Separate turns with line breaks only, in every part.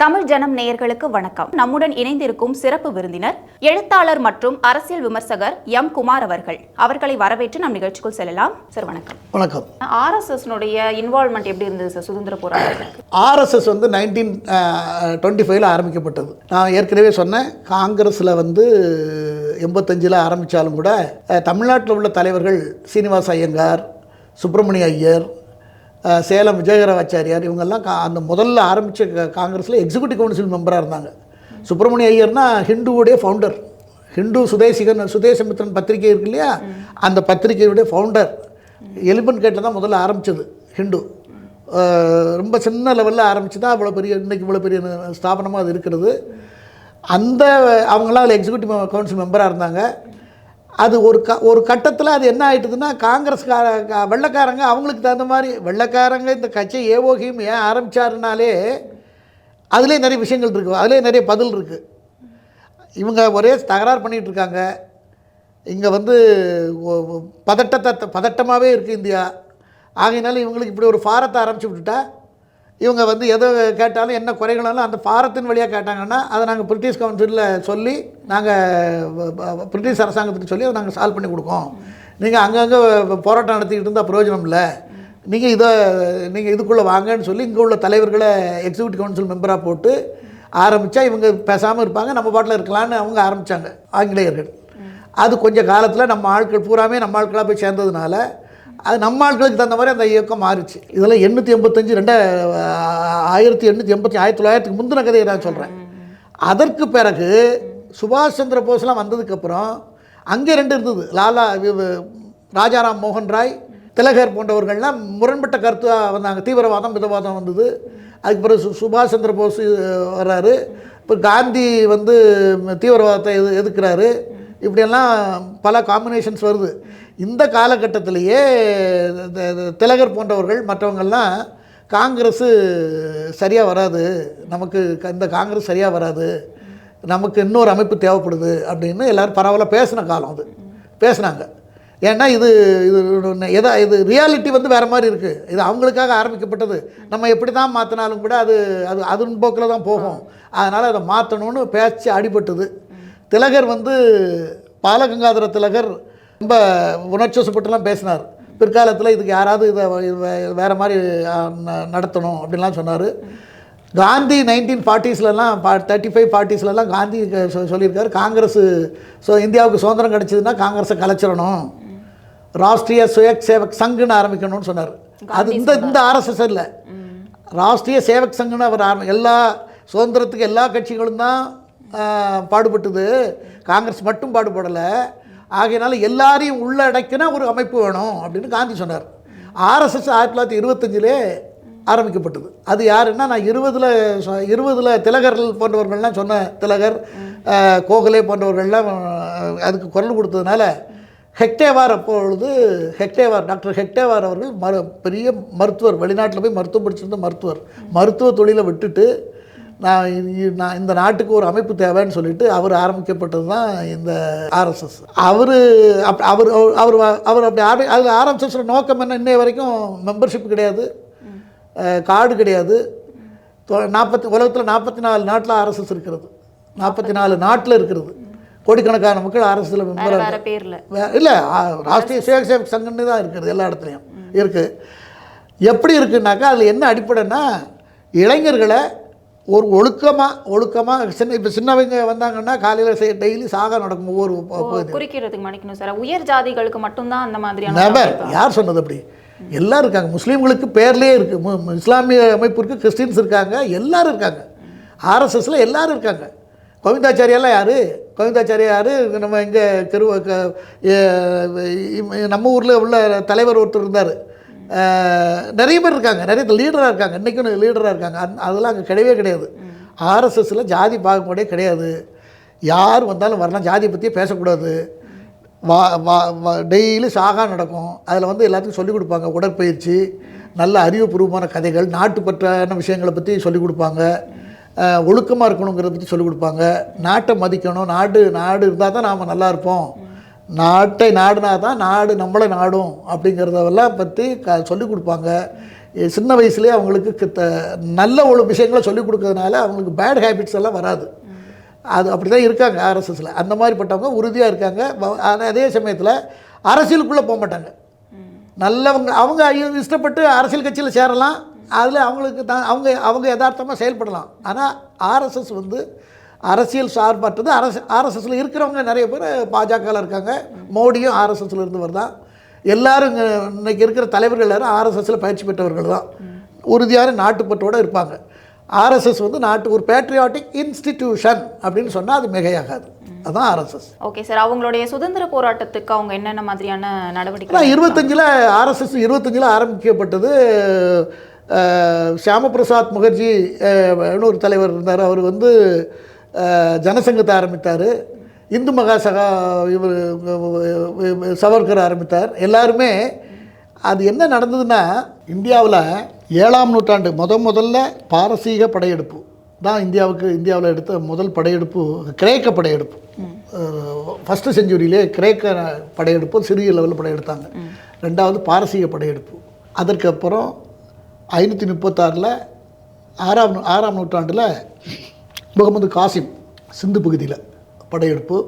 தமிழ் ஜனம் நேயர்களுக்கு வணக்கம். நம்முடன் இணைந்திருக்கும் சிறப்பு விருந்தினர் எழுத்தாளர் மற்றும் அரசியல் விமர்சகர் எம் குமார் அவர்கள். அவர்களை வரவேற்று நம் நிகழ்ச்சிக்குள் செல்லலாம். சார் வணக்கம்.
வணக்கம்.
ஆர்எஸ்எஸ் இன்வால்மெண்ட் எப்படி இருந்தது சார்? சுதந்திர போராட்டத்துக்கு?
ஆர்எஸ்எஸ் வந்து நைன்டீன் டுவெண்ட்டி ஃபைவ்ல ஆரம்பிக்கப்பட்டது. நான் ஏற்கனவே சொன்னேன் காங்கிரஸில் வந்து எண்பத்தஞ்சில் ஆரம்பித்தாலும் கூட தமிழ்நாட்டில் உள்ள தலைவர்கள் சீனிவாச ஐயங்கார் சுப்பிரமணிய ஐயர் சேலம் விஜயகரவாச்சாரியார் இவங்கெல்லாம் கா அந்த முதல்ல ஆரம்பித்த காங்கிரஸில் எக்ஸிக்யூட்டிவ் கவுன்சில் மெம்பராக இருந்தாங்க. சுப்பிரமணிய ஐயர்னா ஹிந்துவுடைய ஃபவுண்டர் ஹிந்து சுதேசிகன் சுதேசமித்ரன் பத்திரிகை இருக்கு இல்லையா? அந்த பத்திரிகையுடைய ஃபவுண்டர் எலிபன் கேட்டில் தான் முதல்ல ஆரம்பித்தது ஹிந்து. ரொம்ப சின்ன லெவலில் ஆரம்பிச்சு தான் இவ்வளோ பெரிய இன்றைக்கி இவ்வளோ பெரிய ஸ்தாபனமாக அது இருக்கிறது. அந்த அவங்களாம் அதில் எக்ஸிக்யூட்டிவ் கவுன்சில் மெம்பராக இருந்தாங்க. அது ஒரு க ஒரு கட்டத்தில் அது என்ன ஆயிட்டுதுன்னா காங்கிரஸ்கார வெள்ளக்காரங்க வெள்ளைக்காரங்க அவங்களுக்கு தகுந்த மாதிரி வெள்ளைக்காரங்க இந்த கட்சியை ஏவோகியும் ஏன் ஆரம்பித்தாருனாலே அதுலேயே நிறைய விஷயங்கள் இருக்குது அதுலேயே நிறைய பதில் இருக்குது இவங்க ஒரே தகராறு பண்ணிகிட்டு இருக்காங்க இங்கே வந்து பதட்டத்தை பதட்டமாகவே இருக்குது இந்தியா. ஆகையினால இவங்களுக்கு இப்படி ஒரு ஃபாரத்தை ஆரம்பிச்சு விட்டுட்டா இவங்க வந்து எதை கேட்டாலும் என்ன குறைகளாலும் அந்த பாரத்தின் வழியாக கேட்டாங்கன்னா அதை நாங்கள் பிரிட்டிஷ் கவுன்சிலில் சொல்லி நாங்கள் பிரிட்டிஷ் அரசாங்கத்துக்கு சொல்லி அதை நாங்கள் சால்வ் பண்ணி கொடுக்கோம். நீங்கள் அங்கங்கே போராட்டம் நடத்திக்கிட்டு இருந்தால் பிரயோஜனம் இல்லை. நீங்கள் இதை நீங்கள் இதுக்குள்ளே வாங்கன்னு சொல்லி இங்கே உள்ள தலைவர்களை எக்ஸிக்யூட்டிவ் கவுன்சில் மெம்பராக போட்டு ஆரம்பித்தா இவங்க பேசாமல் இருப்பாங்க நம்ம பாட்டில் இருக்கலான்னு அவங்க ஆரம்பித்தாங்க ஆங்கிலேயர்கள். அது கொஞ்சம் காலத்தில் நம்ம ஆட்கள் பூராமே நம்ம ஆட்களாக போய் சேர்ந்ததுனால அது நம்ம ஆட்களுக்கு தகுந்த மாதிரி அந்த இயக்கம் மாறிச்சு. இதெல்லாம் எண்ணூற்றி எண்பத்தஞ்சு ரெண்ட ஆயிரத்தி எண்ணூற்றி எண்பத்தி ஆயிரத்தி தொள்ளாயிரத்துக்கு முந்தின கதையை நான் சொல்கிறேன் அதற்கு பிறகு சுபாஷ் சந்திர போஸ்லாம் வந்ததுக்கப்புறம் அங்கே ரெண்டு இருந்தது. லாலா வி- ராஜாராம் மோகன் ராய் திலகர் போன்றவர்கள்லாம் முரண்பட்ட கருத்தாக வந்தாங்க. தீவிரவாதம் மிதவாதம் வந்தது. அதுக்கு பிறகு சு- சுபாஷ் சந்திர போஸ் வர்றாரு. இப்போ காந்தி வந்து தீவிரவாதத்தை எது எதுக்கிறாரு இப்படியெல்லாம் பல காம்பினேஷன்ஸ் வருது. இந்த காலகட்டத்திலேயே திலகர் போன்றவர்கள் மற்றவங்கெல்லாம் காங்கிரஸ் சரியாக வராது. நமக்கு க- இந்த காங்கிரஸ் சரியாக வராது. நமக்கு இன்னொரு அமைப்பு தேவைப்படுது அப்படின்னு எல்லாரும் பரவாயில்ல பேசின காலம் அது. பேசுனாங்க. ஏன்னா இது இது எதா இது ரியாலிட்டி வந்து வேறு மாதிரி இருக்குது இது அவங்களுக்காக ஆரம்பிக்கப்பட்டது. நம்ம எப்படி தான் மாற்றினாலும் கூட அது அது அதன் போக்கில் தான் போகும். அதனால் அதை மாற்றணும்னு பேச்சு அடிபட்டது. திலகர் வந்து பாலகங்காதர திலகர் ரொம்ப உணர்ச்சிவசப்பட்டுலாம் பேசினார். பிற்காலத்தில் இதுக்கு யாராவது இதை வேற மாதிரி நடத்தணும் அப்படின்லாம் சொன்னார். காந்தி நைன்டீன் ஃபார்ட்டிஸ்லலாம் தேர்ட்டி ஃபைவ் ஃபார்ட்டிஸ்லலாம் காந்தி சொல்லியிருக்காரு. காங்கிரஸ் ஸோ இந்தியாவுக்கு சுதந்திரம் கிடச்சிதுன்னா காங்கிரஸை கலைச்சிடணும். ராஷ்ட்ரிய சுயக் சேவக் சங்குன்னு ஆரம்பிக்கணும்னு சொன்னார். அது இந்த இந்த ஆர்எஸ்எஸ் இல்லை. ராஷ்ட்ரிய சேவக் சங்குன்னு அவர் ஆரம்பி எல்லா சுதந்திரத்துக்கு எல்லா கட்சிகளும் தான் பாடுபட்டது. காங்கிரஸ் மட்டும் பாடுபடலை. ஆகையினால எல்லாரையும் உள்ளடக்கினா ஒரு அமைப்பு வேணும் அப்படின்னு காந்தி சொன்னார். ஆர்எஸ்எஸ் ஆயிரத்தி தொள்ளாயிரத்தி இருபத்தஞ்சிலே ஆரம்பிக்கப்பட்டது. அது யாருன்னா நான் இருபதில் இருபதில் திலகர்கள் போன்றவர்கள்லாம் சொன்ன திலகர் கோகலே போன்றவர்கள்லாம் அதுக்கு குரல் கொடுத்ததுனால ஹெக்டேவார் அப்பொழுது ஹெக்டேவார் டாக்டர் ஹெக்டேவார் அவர்கள் மரு பெரிய மருத்துவர் வெளிநாட்டில் போய் மருத்துவம் படிச்சிருந்த மருத்துவர். மருத்துவ தொழிலை விட்டுட்டு நான் நான் இந்த நாட்டுக்கு ஒரு அமைப்பு தேவைன்னு சொல்லிட்டு அவர் ஆரம்பிக்கப்பட்டது தான் இந்த ஆர்எஸ்எஸ் அவர் அப் அவர் அவர் அவர் அப்படி ஆரம்பி அதில் ஆர்எஸ்எஸோட நோக்கம் என்ன? இன்னைய வரைக்கும் மெம்பர்ஷிப் கிடையாது. கார்டு கிடையாது. நாற்பத்தி உலகத்தில் நாற்பத்தி நாலு நாட்டில் ஆர்எஸ்எஸ் இருக்கிறது. நாற்பத்தி நாலு நாட்டில் இருக்கிறது. கோடிக்கணக்கான மக்கள் ஆர்எஸ்எஸ்ல
வேற
மெம்பர்
வேற பேர்ல.
இல்லை ராஷ்ட்ரிய சேவக் சேவக் சங்கன்னு தான் இருக்கிறது எல்லா இடத்துலையும். இருக்குது எப்படி இருக்குன்னாக்கா அதில் என்ன அடிப்படைன்னா இளைஞர்களை ஒரு ஒழுக்கமாக ஒழுக்கமாக சின்ன இப்போ சின்னவங்க வந்தாங்கன்னா காலையில் செய்ய டெய்லி சாகா நடக்கும் ஒவ்வொரு
குறிக்கிறதுக்கு மன்னிக்கணும் சார் உயர் ஜாதிகளுக்கு மட்டும்தான் அந்த மாதிரியான
நபர் யார் சொன்னது அப்படி? எல்லாரும் இருக்காங்க. முஸ்லீம்களுக்கு பேர்லேயே இருக்குது மு இஸ்லாமிய அமைப்பு இருக்குது கிறிஸ்டின்ஸ் இருக்காங்க. எல்லாரும் இருக்காங்க. ஆர்எஸ்எஸ்ல எல்லாரும் இருக்காங்க. கோவிந்தாச்சாரியாலாம் யார்? கோவிந்தாச்சாரியா யார்? நம்ம இங்கே இ- நம்ம ஊரில் உள்ள தலைவர் ஒருத்தர் இருந்தார். நிறைய பேர் இருக்காங்க. நிறைய லீடராக இருக்காங்க. இன்றைக்கும் லீடராக இருக்காங்க. அந்- அதெல்லாம் அங்கே கிடையவே கிடையாது. ஆர்எஸ்எஸில் ஜாதி பாகுபாடே கிடையாது. யார் வந்தாலும் வரலாம். ஜாதியை பற்றியே பேசக்கூடாது. வா வா வா டெய்லி சாகா நடக்கும். அதில் வந்து எல்லாத்துக்கும் சொல்லிக் கொடுப்பாங்க. உடற்பயிற்சி நல்ல அறிவுபூர்வமான கதைகள் நாட்டுப்பற்றான விஷயங்களை பற்றி சொல்லிக் கொடுப்பாங்க. ஒழுக்கமாக இருக்கணுங்கிறத பற்றி சொல்லிக் கொடுப்பாங்க. நாட்டை மதிக்கணும். நாடு நாடு இருந்தால் தான் நாம் நல்லா இருப்போம். நாட்டை நாடுனா தான் நாடு நம்மளை நாடும் அப்படிங்கிறதெல்லாம் பற்றி க சொல்லிக் கொடுப்பாங்க. சின்ன வயசுலேயே அவங்களுக்கு கித்த நல்ல ஒரு விஷயங்களை சொல்லிக் கொடுக்கறதுனால அவங்களுக்கு பேட் ஹேபிட்ஸ் எல்லாம் வராது. அது அப்படி தான் இருக்காங்க ஆர்எஸ்எஸில் அந்த மாதிரிப்பட்டவங்க உறுதியாக இருக்காங்க. ஆனால் அதே சமயத்தில் அரசியலுக்குள்ளே போக மாட்டாங்க. நல்லவங்க அவங்க ஐ- இஷ்டப்பட்டு அரசியல் கட்சியில் சேரலாம். அதில் அவங்களுக்கு தான் அவங்க அவங்க யதார்த்தமாக செயல்படலாம். ஆனால் ஆர்எஸ்எஸ் வந்து அரசியல் சார்பற்றது. அரசு ஆர்எஸ்எஸில் இருக்கிறவங்க நிறைய பேர் பாஜகவில் இருக்காங்க. மோடியும் ஆர்எஸ்எஸ்ல இருந்து வருதான் எல்லாரும் இன்னைக்கு இருக்கிற தலைவர்கள் எல்லாரும் ஆர்எஸ்எஸில் பயிற்சி பெற்றவர்கள் தான். உறுதியான நாட்டுப்பற்றோடு இருப்பாங்க. ஆர்எஸ்எஸ் வந்து நாட்டு ஒரு பேட்ரியாட்டிக் இன்ஸ்டிடியூஷன் அப்படின்னு சொன்னால் அது மிகையாகாது. அதுதான் ஆர்எஸ்எஸ்.
ஓகே சார் அவங்களுடைய சுதந்திர போராட்டத்துக்கு அவங்க என்னென்ன மாதிரியான நடவடிக்கை
இருபத்தஞ்சில் ஆர்எஸ்எஸ் இருபத்தஞ்சில் ஆரம்பிக்கப்பட்டது அஹ், ஷியாமபிரசாத் முகர்ஜி இன்னொரு தலைவர் இருந்தார். அவர் வந்து ஜனசங்கத்தை ஆரம்பித்தார். இந்து மகாசகா இவர் சவர்கர் ஆரம்பித்தார். எல்லாருமே அது என்ன நடந்ததுன்னா இந்தியாவில் ஏழாம் நூற்றாண்டு முத முதல்ல பாரசீக படையெடுப்பு. தான் இந்தியாவுக்கு இந்தியாவில் எடுத்த முதல் படையெடுப்பு கிரேக்க படையெடுப்பு. ஃபஸ்ட்டு செஞ்சுரியிலே கிரேக்க படையெடுப்பு சிறிய லெவலில் படையெடுத்தாங்க. ரெண்டாவது பாரசீக படையெடுப்பு. அதற்கப்புறம் ஐநூற்றி முப்பத்தாறில் ஆறாம் நூ- ஆறாம் நூற்றாண்டில் முகமது காசிம் சிந்து பகுதியில் படையெடுப்பு.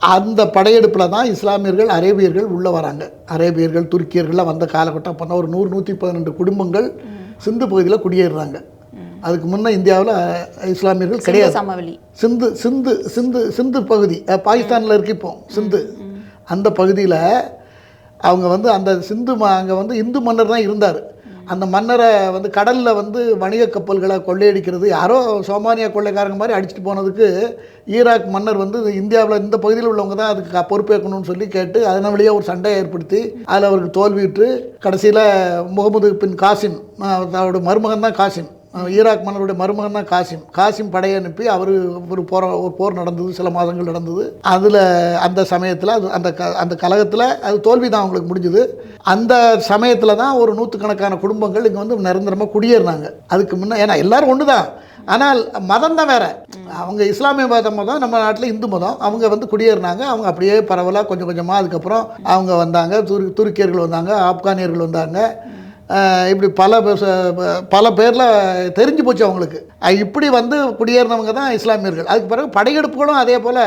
அந்த படையெடுப்பில் தான் இஸ்லாமியர்கள் அரேபியர்கள் உள்ளே வராங்க. அரேபியர்கள் துருக்கியர்கள்லாம் வந்த காலகட்டம் அப்போ ஒரு நூறு நூற்றி பதினெண்டு குடும்பங்கள் சிந்து பகுதியில் குடியேறுறாங்க. அதுக்கு முன்னே இந்தியாவில் இஸ்லாமியர்கள் கிடையாது. சிந்து சிந்து சிந்து சிந்து பகுதி பாகிஸ்தானில் இருக்கு இப்போ சிந்து. அந்த பகுதியில் அவங்க வந்து அந்த சிந்து அங்கே வந்து இந்து மன்னர் தான் இருந்தார். அந்த மன்னரை வந்து கடலில் வந்து வணிக கப்பல்களை கொள்ளையடிக்கிறது. யாரோ சோமானியா கொள்ளைக்காரங்க மாதிரி அடிச்சுட்டு போனதுக்கு ஈராக் மன்னர் வந்து இந்தியாவில் இந்த பகுதியில் உள்ளவங்க தான் அதுக்கு பொறுப்பேற்கணும்னு சொல்லி கேட்டு அதன் வழியே ஒரு சண்டையை ஏற்படுத்தி அதில் அவருக்கு தோல்வியுற்று கடைசியில் முகமது பின் காசிம் அவரோட மருமகன் தான் காசிம். ஈராக் மன்னருடைய மருமகன் தான் காசிம். காசிம் படையை அனுப்பி அவர் ஒரு போர் ஒரு போர் நடந்தது சில மாதங்கள் நடந்தது. அதில் அந்த சமயத்தில் அது அந்த க அந்த கழகத்தில் அது தோல்வி தான் அவங்களுக்கு முடிஞ்சது. அந்த சமயத்தில் தான் ஒரு நூற்றுக்கணக்கான குடும்பங்கள் இங்கே வந்து நிரந்தரமாக குடியேறினாங்க. அதுக்கு முன்னே ஏன்னா எல்லாரும் ஒன்று தான் ஆனால் மதம் தான் வேறு. அவங்க இஸ்லாமிய மதம் மதம் நம்ம நாட்டில் இந்து மதம். அவங்க வந்து குடியேறினாங்க. அவங்க அப்படியே பரவலாக கொஞ்சம் கொஞ்சமாக அதுக்கப்புறம் அவங்க வந்தாங்க. துரு துருக்கியர்கள் வந்தாங்க ஆப்கானியர்கள் வந்தாங்க. இப்படி பல பல பேரில் தெரிஞ்சு போச்சு அவங்களுக்கு. இப்படி வந்து குடியேறினவங்க தான் இஸ்லாமியர்கள். அதுக்கு பிறகு படையெடுப்புகளும் அதே போல்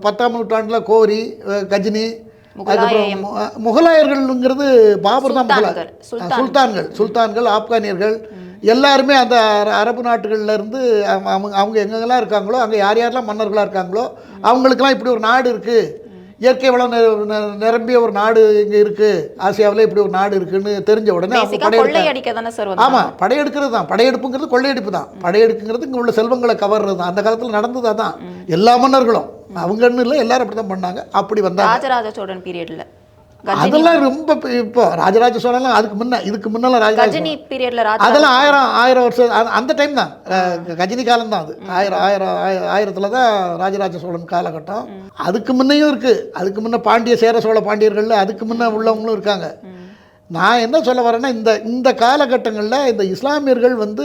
பத்தாம் நூற்றாண்டில் கோரி கஜினி அதுக்கப்புறம் முகலாயர்கள்ங்கிறது பாபர் தான் முகலாயர்
சுல்தான்கள்,
சுல்தான்கள். ஆப்கானியர்கள் எல்லாருமே அந்த அர- அரபு அவங்க அவங்க- அவங்க எங்கெங்கெல்லாம் இருக்காங்களோ அங்கே யார் யாரெல்லாம் மன்னர்களாக இருக்காங்களோ அவங்களுக்கெல்லாம் இப்படி ஒரு நாடு இருக்குது இயற்கை வளம் நிர- நிர- நிரம்பிய ஒரு நாடு இங்கே இருக்குது ஆசியாவில் இப்படி ஒரு நாடு இருக்குன்னு தெரிஞ்ச உடனே அவங்க
வந்து
ஆமாம் படையெடுக்கிறது தான். படையெடுப்புங்கிறது கொள்ளையடிப்பு தான். படையெடுக்குங்கிறது இங்கே உள்ள செல்வங்களை கவர்றது தான். அந்த காலத்தில் நடந்தது அதான். எல்லா மன்னர்களும் அவங்கன்னு இல்லை எல்லாரும் அப்படி தான் பண்ணாங்க. அப்படி வந்தாங்க.
ராஜராஜ சோழன் பீரியட்ல
அதெல்லாம் ரொம்ப இப்ப- ராஜராஜ சோழலாம் அதுக்கு முன்ன இதுக்கு முன்னெல்லாம் ராஜராஜ அதெல்லாம் ஆயிரம் ஆயிரம் வருஷம் அந்த- டைம் தான். கஜினி காலம் தான் அது ஆயிரம் ஆயிரம் ஆயிரம் ஆயிரத்தில் தான் ராஜராஜ சோழன் காலகட்டம். அதுக்கு முன்னையும் இருக்குது அதுக்கு முன்ன பாண்டிய சேர சோழ பாண்டியர்களில் அதுக்கு முன்ன உள்ளவங்களும் இருக்காங்க. நான் என்ன சொல்ல வரேன்னா இந்த இந்த காலகட்டங்களில் இந்த இஸ்லாமியர்கள் வந்து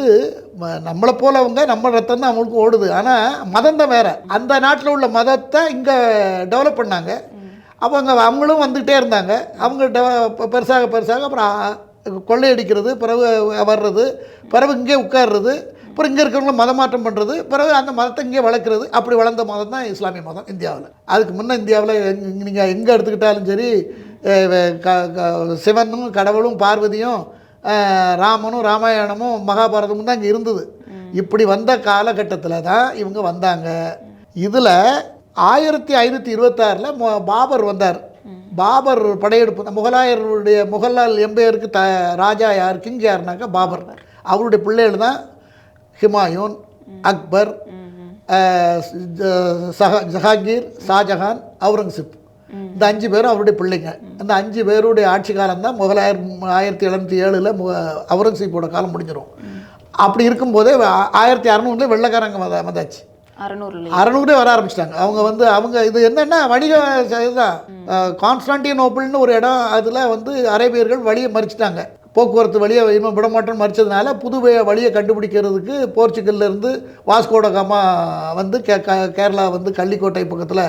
நம்மளை போலவங்க நம்ம ரத்தம் தான் அவங்களுக்கு ஓடுது. ஆனால் மதம் தான் வேறு. அந்த நாட்டில் உள்ள மதத்தை இங்கே டெவலப் பண்ணாங்க. அவங்க அவங்களும் வந்துகிட்டே இருந்தாங்க. அவங்க டெவ- பெருசாக பெருசாக அப்புறம் கொள்ளையடிக்கிறது பிறகு வர்றது பிறகு இங்கே உட்கார்றது அப்புறம் இங்கே இருக்கிறவங்கள மதம் மாற்றம் பண்ணுறது பிறகு அந்த மதத்தை இங்கே வளர்க்குறது. அப்படி வளர்ந்த மதம் தான் இஸ்லாமிய மதம் இந்தியாவில். அதுக்கு முன்னே இந்தியாவில் நீங்கள் எங்கே எடுத்துக்கிட்டாலும் சரி சிவனும் கடவுளும் பார்வதியும் ராமனும் ராமாயணமும் மகாபாரதமும் தான் இங்கே இருந்தது. இப்படி வந்த காலகட்டத்தில் தான் இவங்க வந்தாங்க. இதில் ஆயிரத்தி ஐநூற்றி இருபத்தாறில் பாபர் வந்தார். பாபர் படையெடுப்பு முகலாயருடைய முகலால் எம்பையருக்கு த ராஜா யார் கிங் யாருனாக்கா பாபர். அவருடைய பிள்ளைகள் தான் ஹிமாயூன் அக்பர் சஹா- ஜஹாங்கீர் ஷாஜஹான் அவுரங்கசீப். இந்த அஞ்சு பேரும் அவருடைய பிள்ளைங்க. அந்த அஞ்சு பேருடைய ஆட்சி காலம் தான் முகலாயர் ஆயிரத்தி எழுநூற்றி ஏழில் மு அவுரங்கசீப்போட காலம் முடிஞ்சிடும் அப்படி இருக்கும்போதே ஆயிரத்தி அறநூறுல வெள்ளக்காரங்க வந்தாச்சு. அறநூறே வர ஆரம்பிச்சிட்டாங்க. அவங்க வந்து அவங்க இது என்னென்னா வணிக இதுதான். கான்ஸ்டான்டினோப்பிள்னு ஒரு இடம் அதில் வந்து அரேபியர்கள் வழியை மறிச்சிட்டாங்க. போக்குவரத்து வழியை இனிமேல் விட மாட்டோம்னு மறிச்சதுனால புது வழியை கண்டுபிடிக்கிறதுக்கு போர்ச்சுகல்ல இருந்து வாஸ்கோட காமா வந்து கே க- கேரளா வந்து கள்ளிக்கோட்டை பக்கத்தில்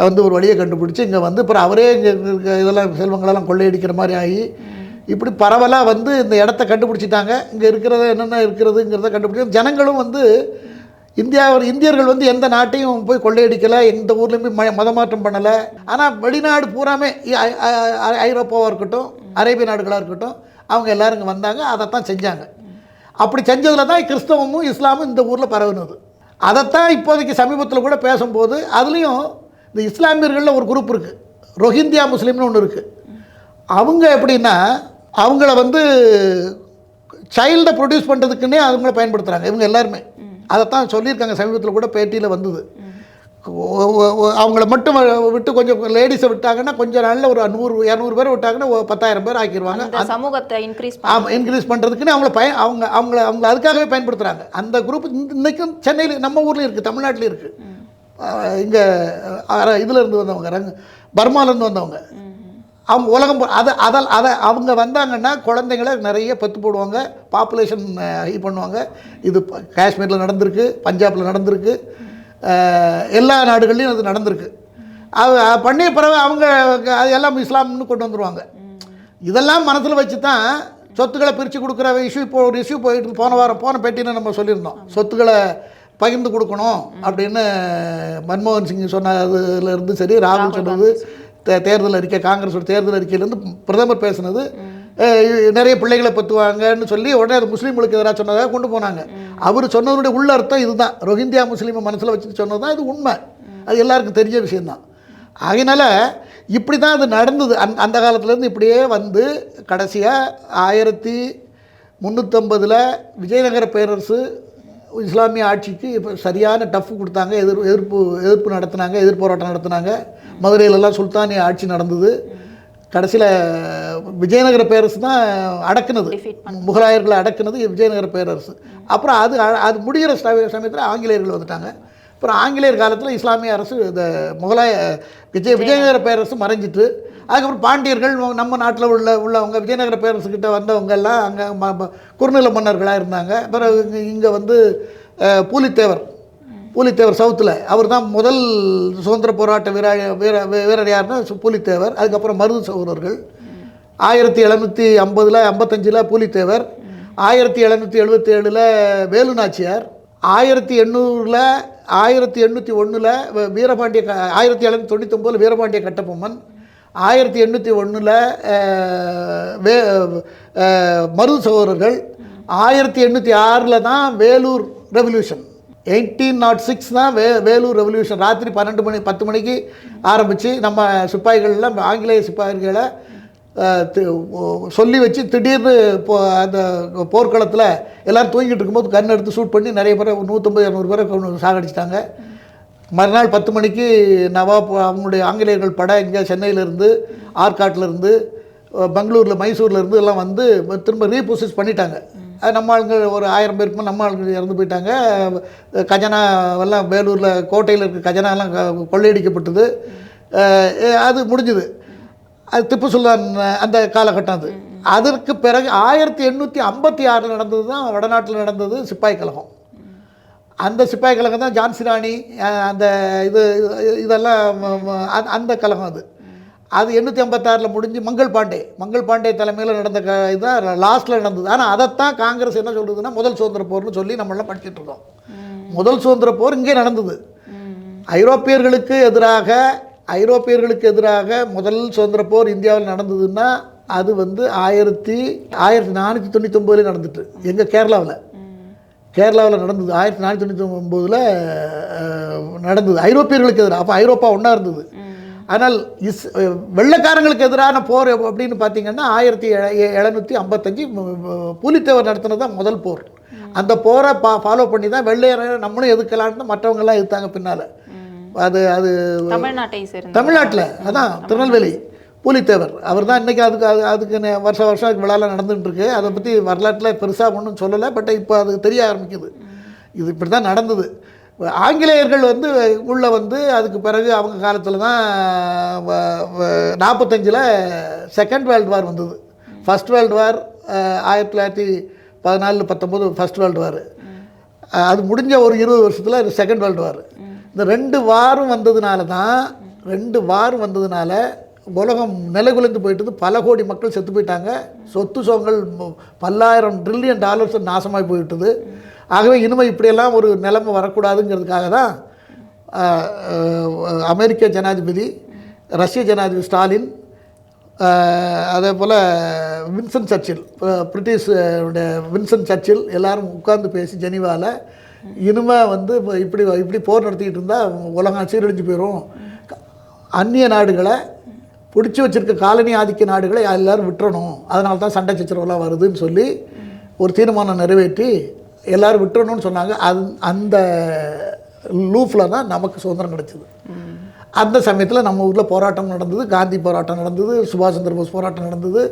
வந்து ஒரு வழியை கண்டுபிடிச்சி இங்கே வந்து அப்புறம் அவரே இங்கே இருக்க இதெல்லாம் செல்வங்களெல்லாம் கொள்ளையடிக்கிற மாதிரி ஆகி இப்படி பரவலாக வந்து இந்த இடத்த கண்டுபிடிச்சிட்டாங்க. இங்கே இருக்கிறத என்னென்ன இருக்கிறதுங்கிறத கண்டுபிடிச்சி ஜனங்களும் வந்து இந்தியா இந்தியர்கள் வந்து எந்த நாட்டையும் போய் கொள்ளையடிக்கலை எந்த ஊர்லேயுமே ம மதமாற்றம் பண்ணலை. ஆனால் வெளிநாடு பூராமே ஐரோப்பாவாக இருக்கட்டும் அரேபிய நாடுகளாக இருக்கட்டும் அவங்க எல்லாருங்க இங்கே வந்தாங்க அதைத்தான் செஞ்சாங்க. அப்படி செஞ்சதில் தான் கிறிஸ்தவமும் இஸ்லாமும் இந்த ஊரில் பரவுனது. அதைத்தான் இப்போதைக்கு சமீபத்தில் கூட பேசும்போது அதுலேயும் இந்த இஸ்லாமியர்களில் ஒரு குரூப் இருக்குது ரொஹிந்தியா முஸ்லீம்னு ஒன்று இருக்குது அவங்க எப்படின்னா அவங்கள வந்து சைல்டை ப்ரொடியூஸ் பண்ணுறதுக்குன்னே அவங்கள பயன்படுத்துகிறாங்க இவங்க எல்லாருமே. அதைத்தான் சொல்லியிருக்காங்க சமீபத்தில் கூட பேட்டியில் வந்தது. அவங்கள மட்டும் விட்டு கொஞ்சம் லேடிஸை விட்டாங்கன்னா கொஞ்சம் நாளில் ஒரு நூறு இரநூறு பேர் விட்டாங்கன்னா பத்தாயிரம் பேர் ஆக்கிடுவாங்க
சமூகத்தை இன்க்ரீஸ்
ஆமாம் இன்க்ரீஸ் பண்ணுறதுக்குன்னு அவங்கள பய அவங்க அவங்கள அவங்க அதுக்காகவே பயன்படுத்துகிறாங்க அந்த குரூப் இன்றைக்கும் சென்னையில் நம்ம ஊர்லேயும் இருக்குது தமிழ்நாட்டிலையும் இருக்குது இங்கே இதில் இருந்து வந்தவங்க ரங்க பர்மாலேருந்து வந்தவங்க. அவங்க உலகம் அதை அதை அதை அவங்க வந்தாங்கன்னா குழந்தைங்கள நிறைய பெற்று போடுவாங்க பாப்புலேஷன் ஹை பண்ணுவாங்க. இது காஷ்மீரில் நடந்திருக்கு பஞ்சாபில் நடந்திருக்கு எல்லா நாடுகள்லையும் அது நடந்திருக்கு. அது பண்ணிய பிறகு அவங்க அது எல்லாம் இஸ்லாம்னு கொண்டு வந்துருவாங்க. இதெல்லாம் மனசில் வச்சு தான் சொத்துக்களை பிரித்து கொடுக்குற இஷ்யூ இப்போ ஒரு இஷ்யூ போயிட்டு போன வாரம் போன பேட்டியில் நம்ம சொல்லியிருந்தோம். சொத்துக்களை பகிர்ந்து கொடுக்கணும் அப்படின்னு மன்மோகன் சிங் சொன்னதுலேருந்து சரி ராகுல் சொன்னது தேர்தல் அறிக்கை காங்கிரஸோட தேர்தல் அறிக்கையிலேருந்து பிரதமர் பேசுனது நிறைய பிள்ளைகளை பத்துவாங்கன்னு சொல்லி உடனே அது முஸ்லீம்களுக்கு எதிராக சொன்னதாக கொண்டு போனாங்க. அவர் சொன்னதுடைய உள்ள அர்த்தம் இதுதான். ரோஹிந்தியா முஸ்லீமை மனசில் வச்சுட்டு சொன்னது தான் இது உண்மை. அது எல்லாருக்கும் தெரிஞ்ச விஷயந்தான் அதனால் இப்படி தான் அது நடந்தது. அந் அந்த காலத்துலேருந்து இப்படியே வந்து கடைசியாக ஆயிரத்தி முந்நூற்றம்பதில் விஜயநகர பேரரசு இஸ்லாமிய ஆட்சிக்கு இப்போ சரியான டஃப் கொடுத்தாங்க எதிர் எதிர்ப்பு எதிர்ப்பு நடத்தினாங்க எதிர்ப்பு போராட்டம் நடத்தினாங்க. மதுரையிலலாம் சுல்தானிய ஆட்சி நடந்தது. கடைசியில் விஜயநகர பேரரசு தான் அடக்குனது. முகலாயர்களை அடக்குனது விஜயநகர பேரரசு. அப்புறம் அது அ- அது முடிகிற சமயத்தில் ஆங்கிலேயர்கள் வந்துட்டாங்க. அப்புறம் ஆங்கிலேயர் காலத்தில் இஸ்லாமிய அரசு இந்த முகலாய விஜய் விஜயநகர பேரரசு மறைஞ்சிட்டு அதுக்கப்புறம் பாண்டியர்கள் நம்ம நாட்டில் உள்ள உள்ளவங்க விஜயநகர பேரரசுக்கிட்ட வந்தவங்க எல்லாம் அங்கே ம குறுநில மன்னர்களாக இருந்தாங்க. பிறகு இங்கே இங்கே வந்து பூலித்தேவர். பூலித்தேவர் சவுத்தில். அவர் தான் முதல் சுதந்திர போராட்ட வீர வீர வீரர் யாருன்னா பூலித்தேவர். அதுக்கப்புறம் மருது சகோதரர்கள். ஆயிரத்தி எழுநூற்றி ஐம்பதில் ஐம்பத்தஞ்சில் பூலித்தேவர். ஆயிரத்தி எழுநூற்றி எழுபத்தி ஏழில் வேலு நாச்சியார் ஆயிரத்தி எண்ணூறில் ஆயிரத்தி எண்ணூற்றி ஒன்றில் வீரபாண்டிய க ஆயிரத்தி எழுநூற்றி தொண்ணூத்தொம்பதில் வீரபாண்டிய கட்டபொம்மன். ஆயிரத்தி எண்ணூற்றி ஒன்றில் வே மருது சகோதரர்கள் ஆயிரத்தி எண்ணூற்றி ஆறில் தான் Vellore revolution. Eighteen nought six தான் வே வேலூர் ரெவல்யூஷன். ராத்திரி பன்னெண்டு மணி பத்து மணிக்கு ஆரம்பித்து நம்ம சிப்பாய்கள்லாம் ஆங்கிலேய சிப்பாய்களை சொல்லி வச்சு திடீர்னு போ அந்த போர்க்களத்தில் எல்லோரும் தூங்கிட்டு இருக்கும்போது கண் எடுத்து ஷூட் பண்ணி நிறைய பேரை நூற்றம்பது இரநூறு பேரை சாகடிச்சிட்டாங்க. மறுநாள் பத்து மணிக்கு நவாப் அவங்களுடைய ஆங்கிலேயர்கள் படை இங்கே சென்னையிலேருந்து ஆற்காட்டிலேருந்து பெங்களூரில் மைசூர்லேருந்து எல்லாம் வந்து திரும்ப ரீபொசிஸ் பண்ணிட்டாங்க. அது நம்ம ஆளுங்க ஒரு ஆயிரம் பேருக்கு நம்ம ஆளுங்க இறந்து போயிட்டாங்க. கஜனா எல்லாம் வேலூரில் கோட்டையில் இருக்க கஜனா எல்லாம் கொள்ளையடிக்கப்பட்டது. அது முடிஞ்சுது. அது திப்பு சுல்தான் அந்த காலகட்டம் அது. அதற்கு பிறகு ஆயிரத்தி எண்ணூற்றி ஐம்பத்தி ஆறில் நடந்தது தான் வடநாட்டில் நடந்தது சிப்பாய் கழகம். அந்த சிப்பாய் கழகம் தான் ஜான்சி ராணி அந்த இது இது- இதெல்லாம் அந்த- கழகம் அது. அது எண்ணூற்றி ஐம்பத்தாறில் முடிஞ்சு மங்கள் பாண்டே. மங்கள் பாண்டே தலைமையில் நடந்த க இதுதான் லாஸ்ட்டில் நடந்தது. ஆனால் அதைத்தான் காங்கிரஸ் என்ன சொல்கிறதுன்னா முதல் சுதந்திர போர்னு சொல்லி நம்மளாம் படிச்சிட்டு இருக்கோம் முதல் சுதந்திர போர் இங்கே நடந்தது. ஐரோப்பியர்களுக்கு எதிராக ஐரோப்பியர்களுக்கு எதிராக முதல் சுதந்திர போர் இந்தியாவில் நடந்ததுன்னா அது வந்து ஆயிரத்தி ஆயிரத்தி நானூற்றி தொண்ணூத்தொம்போதுல நடந்துட்டு எங்கள் கேரளாவில். கேரளாவில் நடந்தது ஆயிரத்தி நானூற்றி தொண்ணூற்றி ஒம்போதில் நடந்தது. ஐரோப்பியர்களுக்கு எதிராக அப்போ ஐரோப்பா ஒன்றா இருந்தது. ஆனால் இஸ் வெள்ளைக்காரங்களுக்கு எதிரான போர் அப்படின்னு பார்த்தீங்கன்னா ஆயிரத்தி எழுநூற்றி ஐம்பத்தஞ்சு பூலித்தேவர் நடத்தினது தான் முதல் போர். அந்த போரை பா ஃபாலோ பண்ணி தான் வெள்ளையரை நம்மளும் எதுக்கலான்னு மற்றவங்கெல்லாம் எதிர்த்தாங்க பின்னால். அது அது தமிழ்நாட்டில் அதான் திருநெல்வேலி. புலித்தேவர். அவர் தான் இன்றைக்கி அதுக்கு அது அதுக்கு வருஷ வருஷம் அதுக்கு விழாலாம் நடந்துட்டுருக்கு. அதை பற்றி வரலாற்றில் பெருசாக ஒன்றும் சொல்லலை பட் இப்போ அது தெரிய ஆரம்பிக்குது. இது இப்படி தான் நடந்தது. ஆங்கிலேயர்கள் வந்து உள்ளே வந்து அதுக்கு பிறகு அவங்க காலத்தில் தான் நாற்பத்தஞ்சில் செகண்ட் வேர்ல்டு வார் வந்தது. ஃபர்ஸ்ட் வேர்ல்டு வார் ஆயிரத்தி தொள்ளாயிரத்தி பதினாலு பத்தொம்போது ஃபர்ஸ்ட் வேர்ல்டு வார் அது முடிஞ்ச ஒரு இருபது வருஷத்தில் செகண்ட் வேர்ல்டு வார் இந்த ரெண்டு வாரும் வந்ததுனால தான் ரெண்டு வாரும் வந்ததுனால உலகம் நிலைகுலைந்து போயிட்டது. பல கோடி மக்கள் செத்து போயிட்டாங்க. சொத்து சோகங்கள் பல்லாயிரம் ட்ரில்லியன் டாலர்ஸ் நாசமாகி போயிட்டது. ஆகவே இனிமேல் இப்படியெல்லாம் ஒரு நிலைமை வரக்கூடாதுங்கிறதுக்காக தான் அமெரிக்க ஜனாதிபதி ரஷ்ய ஜனாதிபதி ஸ்டாலின் அதே போல் Winston Churchill British Winston Churchill எல்லாரும் உட்கார்ந்து பேசி ஜெனீவாவில் இனிமே வந்து இப்போ இப்படி இப்படி போர் நடத்திக்கிட்டு இருந்தால் உலகம் சீரழிஞ்சு போயிடும் அந்நிய நாடுகளை பிடிச்சி வச்சிருக்க காலனி ஆதிக்க நாடுகளை எல்லாரும் விட்டுறணும். அதனால தான் சண்டை சச்சரவுலாம் வருதுன்னு சொல்லி ஒரு தீர்மானம் நிறைவேற்றி எல்லோரும் விட்டுறணும்னு சொன்னாங்க. அது அந்த லூஃபில் தான் நமக்கு சுதந்திரம் கிடச்சிது. அந்த சமயத்தில் நம்ம ஊரில் போராட்டம் நடந்தது. காந்தி போராட்டம் நடந்தது. சுபாஷ் சந்திர போஸ் போராட்டம் நடந்தது.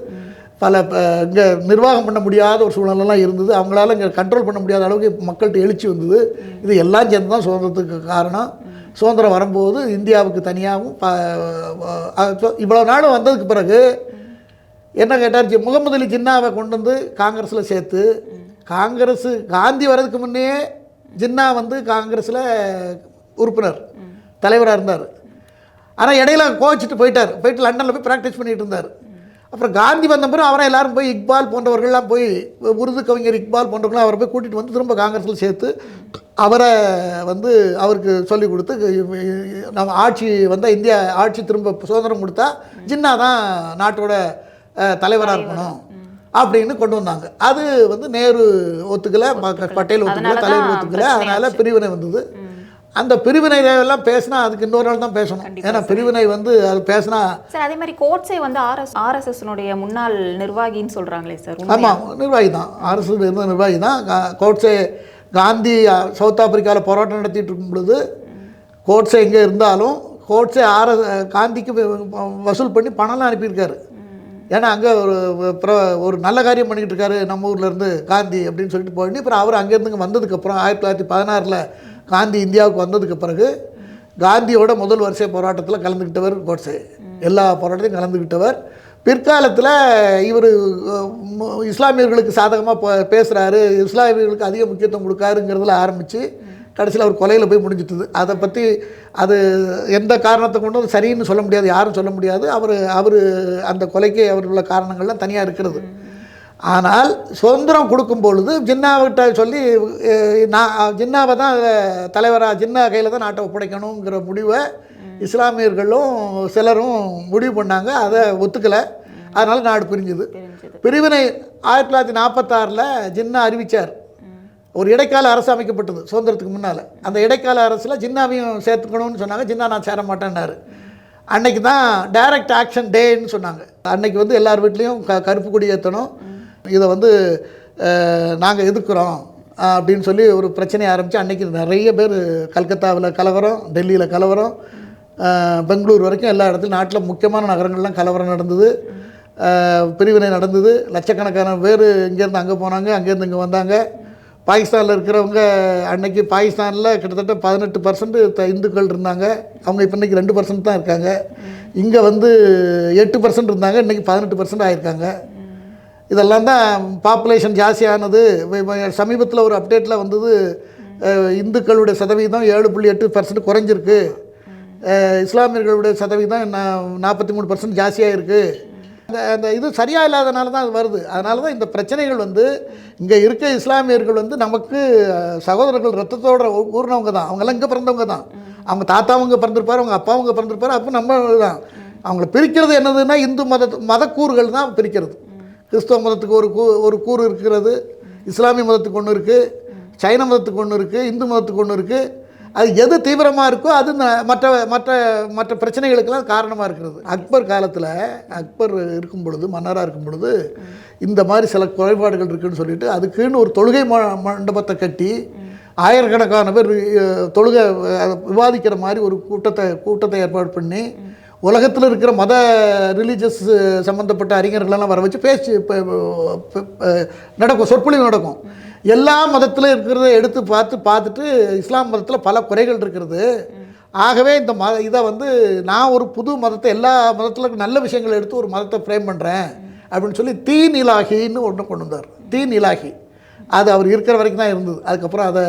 பல இங்கே நிர்வாகம் பண்ண முடியாத ஒரு சூழ்நிலைலாம் இருந்தது. அவங்களால இங்கே கண்ட்ரோல் பண்ண முடியாத அளவுக்கு மக்கள்கிட்ட எழுச்சி வந்தது. இது எல்லாம் சேர்ந்து தான் சுதந்திரத்துக்கு காரணம். சுதந்திரம் வரும்போது இந்தியாவுக்கு தனியாகவும் இவ்வளோ நாள் வந்ததுக்கு பிறகு என்ன கேட்டார் ஜி- முகமது அலி ஜின்னாவை கொண்டு வந்து காங்கிரஸில் சேர்த்து காங்கிரஸ் காந்தி வர்றதுக்கு முன்னே ஜின்னா வந்து காங்கிரஸில் உறுப்பினர் தலைவராக இருந்தார். ஆனால் இடையில கோச்சிட்டு போயிட்டார். போயிட்டு லண்டனில் போய் ப்ராக்டிஸ் பண்ணிட்டு இருந்தார். அப்புறம் காந்தி வந்த பிறகு அவரை எல்லாரும் போய் இக்பால் போன்றவர்கள்லாம் போய் உருது கவிஞர் இக்பால் போன்றவர்கள்லாம் அவரை போய் கூட்டிகிட்டு வந்து திரும்ப காங்கிரஸில் சேர்த்து அவரை வந்து அவருக்கு சொல்லிக் கொடுத்து நம்ம ஆட்சி வந்தால் இந்தியா ஆட்சி திரும்ப சுதந்திரம் கொடுத்தா ஜின்னா தான் நாட்டோட தலைவராக இருக்கணும் அப்படின்னு கொண்டு வந்தாங்க. அது வந்து நேரு ஒத்துக்கல பட்டேல் ஒத்துக்கல தலைவர் ஒத்துக்கல அதனால பிரிவினை வந்தது. அந்த பிரிவினை எல்லாம் பேசினா அதுக்கு இன்னொரு நாள் தான் பேசணும். ஏன்னா பிரிவினை வந்து அது பேசினா
சார் அதே மாதிரி கோட்ஸே வந்து ஆர்எஸ் ஆர்எஸ்எஸ்னுடைய முன்னாள் நிர்வாகின்னு சொல்றாங்களே சார்?
ஆமாம் நிர்வாகி தான். அரசு இருந்த நிர்வாகி தான். கோட்ஸே காந்தி சவுத் ஆப்பிரிக்காவில் போராட்டம் நடத்திட்டு இருக்கும் பொழுது கோட்ஸே எங்கே இருந்தாலும் கோட்ஸே ஆர காந்திக்கு வசூல் பண்ணி பணம்லாம் அனுப்பியிருக்காரு. ஏன்னா அங்கே ஒரு ஒரு நல்ல காரியம் பண்ணிக்கிட்டு இருக்காரு நம்ம ஊர்ல இருந்து காந்தி அப்படின்னு சொல்லிட்டு போயிட்டு அப்புறம் அவர் அங்கேருந்து வந்ததுக்கப்புறம் ஆயிரத்தி தொள்ளாயிரத்தி பதினாறில் காந்தி இந்தியாவுக்கு வந்ததுக்கு பிறகு காந்தியோட முதல் வரிசை போராட்டத்தில் கலந்துக்கிட்டவர் கோட்ஸே. எல்லா போராட்டத்தையும் கலந்துக்கிட்டவர் பிற்காலத்தில் இவர் இஸ்லாமியர்களுக்கு சாதகமாக பேசுகிறாரு இஸ்லாமியர்களுக்கு அதிக முக்கியத்துவம் கொடுக்காருங்கிறதுல ஆரம்பித்து கடைசியில் அவர் கொலையில் போய் முடிஞ்சிட்டது. அதை பற்றி அது எந்த காரணத்தை கொண்டும் சரின்னு சொல்ல முடியாது யாரும் சொல்ல முடியாது. அவர் அவர் அந்த கொலைக்கு அவர் உள்ள காரணங்கள்லாம் தனியாக இருக்கிறது. ஆனால் சுதந்திரம் கொடுக்கும் பொழுது ஜின்னாவிட்ட சொல்லி நான் ஜின்னாவை தான் தலைவராக ஜின்னா கையில் தான் நாட்டை ஒப்படைக்கணுங்கிற முடிவை இஸ்லாமியர்களும் சிலரும் முடிவு பண்ணாங்க. அதை ஒத்துக்கலை. அதனால் நாடு பிரிஞ்சுது. பிரிவினை ஆயிரத்தி தொள்ளாயிரத்தி நாற்பத்தாறில் ஜின்னா அறிவித்தார் ஒரு இடைக்கால அரசு அமைக்கப்பட்டது சுதந்திரத்துக்கு முன்னால். அந்த இடைக்கால அரசில் ஜின்னாவையும் சேர்த்துக்கணும்னு சொன்னாங்க. ஜின்னா நான் சேர மாட்டேன்னாரு. அன்னைக்கு தான் டைரக்ட் ஆக்ஷன் டேன்னு சொன்னாங்க. அன்னைக்கு வந்து எல்லார் வீட்லேயும் க கருப்பு கொடி ஏற்றணும் இதை வந்து நாங்கள் எதிர்க்கிறோம் அப்படின்னு சொல்லி ஒரு பிரச்சனையை ஆரம்பித்து அன்னைக்கு நிறைய பேர் கல்கத்தாவில் கலவரம் டெல்லியில் கலவரம் பெங்களூர் வரைக்கும் எல்லா இடத்துலையும் நாட்டில் முக்கியமான நகரங்கள்லாம் கலவரம் நடந்தது. பிரிவினை நடந்தது. லட்சக்கணக்கான பேர் இங்கேருந்து அங்கே போனாங்க அங்கேருந்து இங்கே வந்தாங்க. பாகிஸ்தானில் இருக்கிறவங்க அன்னைக்கு பாகிஸ்தானில் கிட்டத்தட்ட பதினெட்டு பர்சன்ட் இந்துக்கள் இருந்தாங்க. அவங்க இப்போ இன்றைக்கி ரெண்டு பர்சன்ட் தான் இருக்காங்க. இங்கே வந்து எட்டு பர்சன்ட் இருந்தாங்க இன்றைக்கி பதினெட்டு பர்சன்ட் ஆயிருக்காங்க. இதெல்லாம் தான் பாப்புலேஷன் ஜாஸ்தியானது. சமீபத்தில் ஒரு அப்டேட்டில் வந்தது இந்துக்களுடைய சதவீதம் ஏழு புள்ளி எட்டு பர்சன்ட் குறைஞ்சிருக்கு. இஸ்லாமியர்களுடைய சதவீதம் நாற்பத்தி மூணு பர்சன்ட் ஜாஸ்தியாக இருக்குது அந்த அந்த இது சரியாக இல்லாதனால தான் அது வருது. அதனால தான் இந்த பிரச்சனைகள் வந்து இங்கே இருக்க இஸ்லாமியர்கள் வந்து நமக்கு சகோதரர்கள் ரத்தத்தோட ஊர்னவங்க தான். அவங்கெல்லாம் இங்கே பிறந்தவங்க தான். அவங்க தாத்தாவங்க பிறந்திருப்பார் அவங்க அப்பாவங்க பிறந்திருப்பார் அப்போ நம்ம தான் அவங்கள பிரிக்கிறது என்னதுன்னா இந்து மத மதக்கூறுகள் தான் பிரிக்கிறது. கிறிஸ்தவ மதத்துக்கு ஒரு கூ ஒரு கூறு இருக்கிறது இஸ்லாமிய மதத்துக்கு ஒன்று இருக்குது சைன மதத்துக்கு ஒன்று இருக்குது இந்து மதத்துக்கு ஒன்று இருக்குது அது எது தீவிரமாக இருக்கோ அது ந- மற்ற மற்ற மற்ற பிரச்சனைகளுக்கெல்லாம் காரணமாக இருக்கிறது. அக்பர் காலத்தில் அக்பர் இருக்கும் பொழுது மன்னராக இருக்கும் பொழுது இந்த மாதிரி சில குறைபாடுகள் இருக்குதுன்னு சொல்லிட்டு அதுக்குன்னு ஒரு தொழுகை ம- மண்டபத்தை கட்டி ஆயிரக்கணக்கான பேர் தொழுகை விவாதிக்கிற மாதிரி ஒரு கூட்டத்தை கூட்டத்தை ஏற்பாடு பண்ணி உலகத்தில் இருக்கிற மத ரிலீஜியஸ் சம்மந்தப்பட்ட அறிஞர்களெல்லாம் வர வச்சு பேச்சு நடக்கும் சொற்பொழிவு நடக்கும். எல்லா மதத்தில் இருக்கிறத எடுத்து பார்த்து பார்த்துட்டு இஸ்லாம் மதத்தில் பல குறைகள் இருக்கிறது. ஆகவே இந்த ம இதை வந்து நான் ஒரு புது மதத்தை எல்லா மதத்தில் நல்ல விஷயங்களை எடுத்து ஒரு மதத்தை ஃப்ரேம் பண்ணுறேன் அப்படின்னு சொல்லி தீன் இலாகின்னு ஒன்று கொண்டு வந்தார். தீன் இலாகி அது அவர் இருக்கிற வரைக்கும் தான் இருந்தது. அதுக்கப்புறம் அதை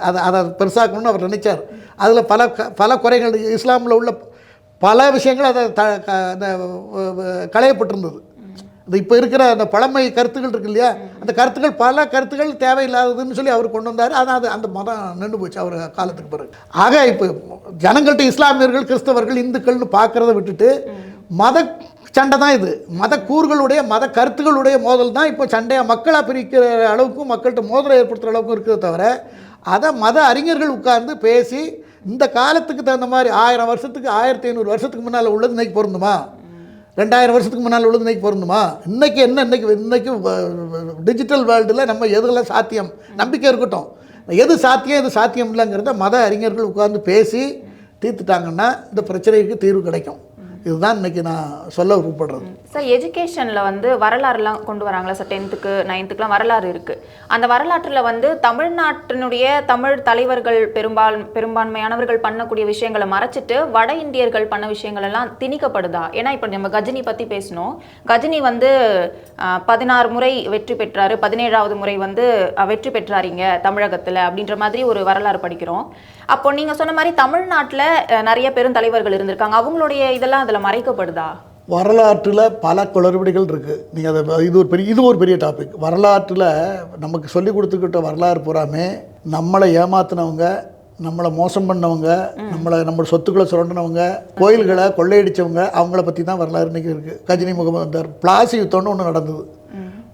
அதை அதை பெருசாக்கணும்னு அவர் நினைச்சார். அதில் பல க- பல குறைகள் இஸ்லாமில் உள்ள பல விஷயங்கள் அதை த அந்த களையப்பட்டிருந்தது. இது இப்போ இருக்கிற அந்த பழமை கருத்துக்கள் இருக்கு இல்லையா? அந்த கருத்துக்கள் பல கருத்துக்கள் தேவையில்லாததுன்னு சொல்லி அவர் கொண்டு வந்தார். ஆனால் அது அந்த மதம் நின்று போச்சு அவர் காலத்துக்கு பிறகு. ஆக இப்போ ஜனங்கள்ட்ட இஸ்லாமியர்கள் கிறிஸ்தவர்கள் இந்துக்கள்னு பார்க்குறத விட்டுட்டு மத சண்டை தான் இது. மத கூறுகளுடைய மத கருத்துக்களுடைய மோதல் தான் இப்போ சண்டையாக மக்களை பிரிக்கிற அளவுக்கும் மக்கள்கிட்ட மோதலை ஏற்படுத்துகிற அளவுக்கும் இருக்கிறத தவிர அதை மத அறிஞர்கள் உட்கார்ந்து பேசி இந்த காலத்துக்கு தகுந்த மாதிரி ஆயிரம் வருஷத்துக்கு ஆயிரத்தி ஐநூறு வருஷத்துக்கு முன்னால் உள்ளது இன்னைக்கு பொருந்துமா? ரெண்டாயிரம் வருஷத்துக்கு முன்னால் உள்ளது இன்னைக்கு பொருந்துமா? இன்றைக்கி என்ன இன்னைக்கு இன்னைக்கு டிஜிட்டல் வேர்ல்டில் நம்ம எதுல சாத்தியம்? நம்பிக்கை இருக்கட்டும். எது சாத்தியம் எது சாத்தியம் இல்லைங்கிறத மத அறிஞர்கள் உட்கார்ந்து பேசி தீர்த்துட்டாங்கன்னா இந்த பிரச்சனைக்கு தீர்வு கிடைக்கும். இதுதான் இன்னைக்கு நான் சொல்ல விருப்பப்படுறது
சார் எஜுகேஷனில் வந்து வரலாறுலாம் கொண்டு வராங்களா சார்? டென்த்துக்கு நைன்த்துக்குலாம் வரலாறு இருக்குது அந்த வரலாற்றில் வந்து தமிழ்நாட்டினுடைய தமிழ் தலைவர்கள் பெரும்பால் பெரும்பான்மையானவர்கள் பண்ணக்கூடிய விஷயங்களை மறைச்சிட்டு வட இந்தியர்கள் பண்ண விஷயங்கள் எல்லாம் திணிக்கப்படுதா? ஏன்னா இப்போ நம்ம கஜினி பற்றி பேசணும். கஜினி வந்து பதினாறு முறை வெற்றி பெற்றாரு. பதினேழாவது முறை வந்து வெற்றி பெற்றாரிங்க தமிழகத்தில் அப்படின்ற மாதிரி ஒரு வரலாறு படிக்கிறோம். அப்போ நீங்கள் சொன்ன மாதிரி தமிழ்நாட்டில் நிறைய பெருந்தலைவர்கள் இருந்திருக்காங்க. அவங்களுடைய இதெல்லாம் அதில் மறைக்கப்படுதா?
வரலாற்றில் பல குளறுபடிகள் இருக்குது நீங்கள் அதை இது ஒரு பெரிய இது ஒரு பெரிய டாபிக் வரலாற்றில் நமக்கு சொல்லி கொடுத்துக்கிட்ட வரலாறு பூராமே நம்மளை ஏமாத்தினவங்க நம்மளை மோசம் பண்ணவங்க நம்மளை நம்ம சொத்துக்களை சுரண்டினவங்க கோயில்களை கொள்ளையடிச்சவங்க அவங்கள பற்றி தான் வரலாறு இன்றைக்கி இருக்குது கஜினி முகமது வந்தார். பிளாசி யுத்தம்னு ஒன்று நடந்தது.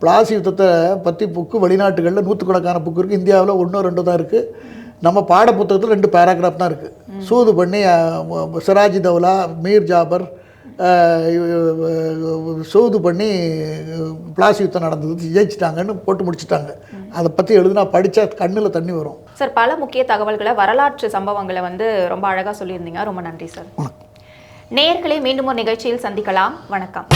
பிளாசி யுத்தத்தை பற்றி புக்கு வெளிநாட்டுகளில் நூற்றுக்கணக்கான புக்கு இருக்குது இந்தியாவில் ஒன்று ரெண்டு தான் இருக்குது நம்ம பாட புத்தகத்தில் ரெண்டு பேராகிராஃப் தான் இருக்குது சூது பண்ணி சிராஜி தௌலா மீர் ஜாபர் சூது பண்ணி பிளாசி யுத்தம் நடந்தது ஜெயிச்சிட்டாங்கன்னு போட்டு முடிச்சிட்டாங்க. அதை பற்றி எழுதுனா படித்தா கண்ணில் தண்ணி வரும்.
சார் பல முக்கிய தகவல்களை வரலாற்று சம்பவங்களை வந்து ரொம்ப அழகாக சொல்லியிருந்தீங்க. ரொம்ப நன்றி சார். நேயர்களை மீண்டும் ஒரு நிகழ்ச்சியில் சந்திக்கலாம். வணக்கம்.